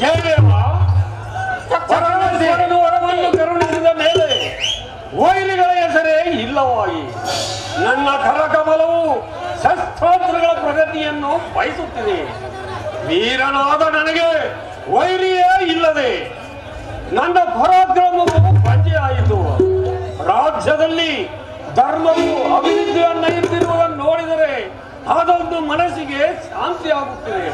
ಜಯದೇವ ವರವನ್ನು ಕರುಣಿಸಿದ ಮೇಲೆ ವೈರಿಗಳ ಹೆಸರೇ ಇಲ್ಲವಾಗಿ ನನ್ನ ಕರಕಮಲವು ಶಸ್ತ್ರಾಸ್ತ್ರಗಳ ಪ್ರಗತಿಯನ್ನು ಬಯಸುತ್ತಿದೆ. ವೀರನಾದ ನನಗೆ ವೈರಿಯೇ ಇಲ್ಲದೆ ನನ್ನ ಪರಾಕ್ರಮವು ಆಯಿತು. ರಾಜ್ಯದಲ್ಲಿ ಧರ್ಮವು ಅಭಿವೃದ್ಧಿಯನ್ನು ನೋಡಿದರೆ ಅದೊಂದು ಮನಸ್ಸಿಗೆ ಶಾಂತಿಯಾಗುತ್ತದೆ.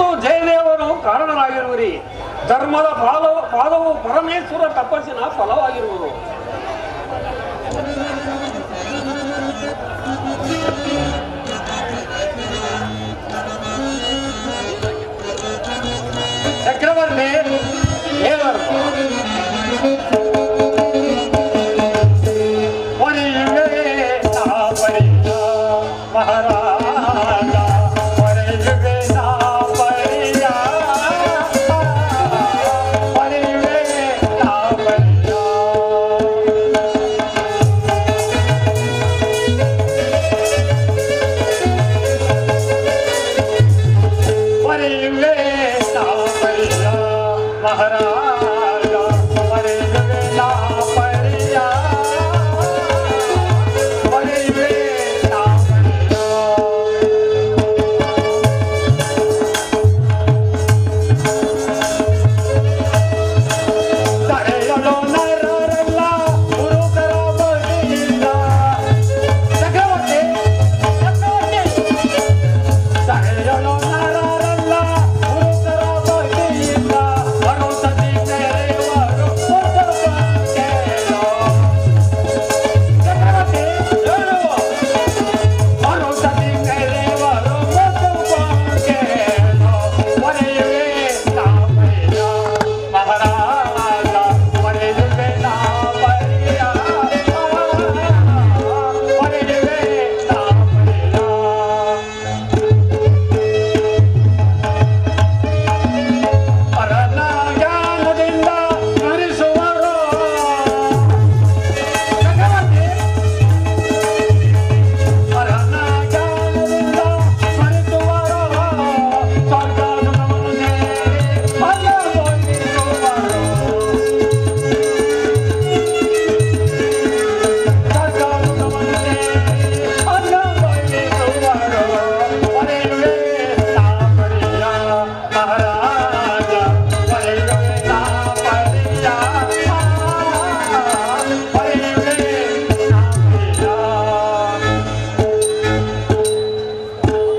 ಮತ್ತು ಜಯದೇವರು ಕಾರಣರಾಗಿರುವಿರಿ. ಧರ್ಮದ ಪಾದವ ಪಾದವು ಪರಮೇಶ್ವರ ತಪಸ್ಸಿನ ಫಲವಾಗಿರುವುದು. ಚಕ್ರವರ್ತಿ ಮಹಾರಾಜ.